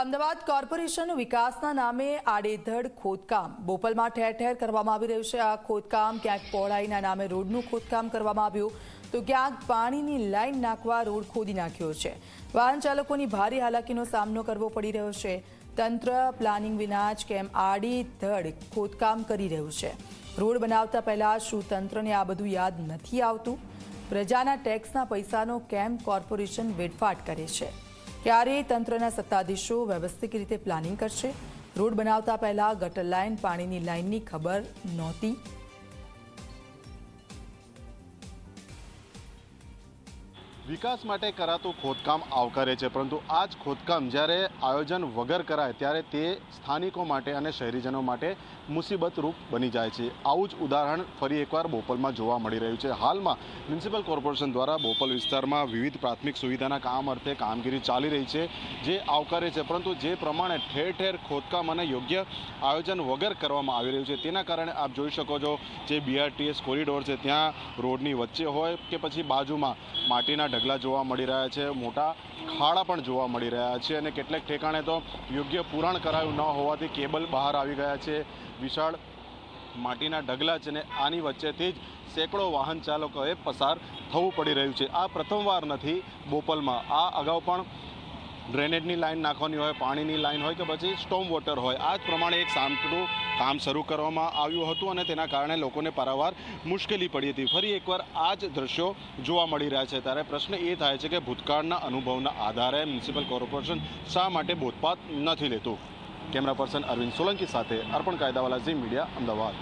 Ahmedabad corporation વિકાસના નામે આડેધડ ખોદકામ. બોપલમાં ઠેર ઠેર કરવામાં આવી રહ્યું છે આ ખોદકામ. ક્યાંક પહોળાઈના નામે રોડનું ખોદકામ કરવામાં આવ્યું. તો ક્યાંક પાણીની લાઈન નાખવા રોડ ખોદી નાખ્યો છે. વાહન ચાલકોની ભારે હાલાકીનો સામનો કરવો પડી રહ્યો છે. તંત્ર પ્લાનિંગ વિના જ કેમ આડેધડ ખોદકામ કરી રહ્યું છે? રોડ બનાવતા પહેલાં શું તંત્રને આ બધું યાદ નથી આવતું? પ્રજાના ટેક્સના પૈસાનો કેમ કોર્પોરેશન વેડફાટ કરે છે? ક્યારે તંત્રના સત્તાધીશો વ્યવસ્થિત રીતે પ્લાનિંગ કરશે. રોડ બનાવતા પહેલા ગટર લાઇન પાણીની લાઇનની ખબર નહોતી. વિકાસ માટે કરાતું ખોદકામ આવકારે છે, પરંતુ આ જ ખોદકામ જ્યારે આયોજન વગર કરાય, ત્યારે તે સ્થાનિકો માટે અને શહેરીજનો માટે મુસીબતરૂપ બની જાય છે. આવું જ ઉદાહરણ ફરી એકવાર બોપલમાં જોવા મળી રહ્યું છે. હાલમાં મ્યુનિસિપલ કોર્પોરેશન દ્વારા બોપલ વિસ્તારમાં વિવિધ પ્રાથમિક સુવિધાના કામ અર્થે કામગીરી ચાલી રહી છે, જે આવકારે છે, પરંતુ જે પ્રમાણે ઠેર ઠેર ખોદકામ અને યોગ્ય આયોજન વગર કરવામાં આવી રહ્યું છે, તેના કારણે આપ જોઈ શકો છો જે બીઆરટીએસ કોરિડોર છે, ત્યાં રોડની વચ્ચે હોય કે પછી બાજુમાં માટીના ઢગલા જોવા મળી રહ્યા છે, મોટા ખાડા પણ જોવા મળી રહ્યા છે અને કેટલાક ઠેકાણે તો યોગ્ય પુરાણ કરાયું ન હોવાથી કેબલ બહાર આવી ગયા છે. વિશાળ માટીના ઢગલા છે ને આની વચ્ચેથી જ સેંકડો વાહન ચાલકોએ પસાર થવું પડી રહ્યું છે. આ પ્રથમવાર નથી બોપલમાં. આ અગાઉ પણ ડ્રેનેજની લાઇન નાખવાની હોય, પાણીની લાઇન હોય કે પછી સ્ટોમ વોટર હોય. આ જ પ્રમાણે એક સામટું કામ શરૂ કરવામાં આવ્યું હતું અને તેના કારણે લોકોને પારાવાર મુશ્કેલી પડી હતી. ફરી એકવાર આ જ દ્રશ્યો જોવા મળી રહ્યા છે. ત્યારે પ્રશ્ન એ થાય છે કે ભૂતકાળના અનુભવના આધારે મ્યુનિસિપલ કોર્પોરેશન શા માટે બોધપાત નથી લેતું? કેમેરા પર્સન અરવિંદ સોલંકી સાથે અર્પણ કાયદાવાલા ઝી મીડિયા, અમદાવાદ.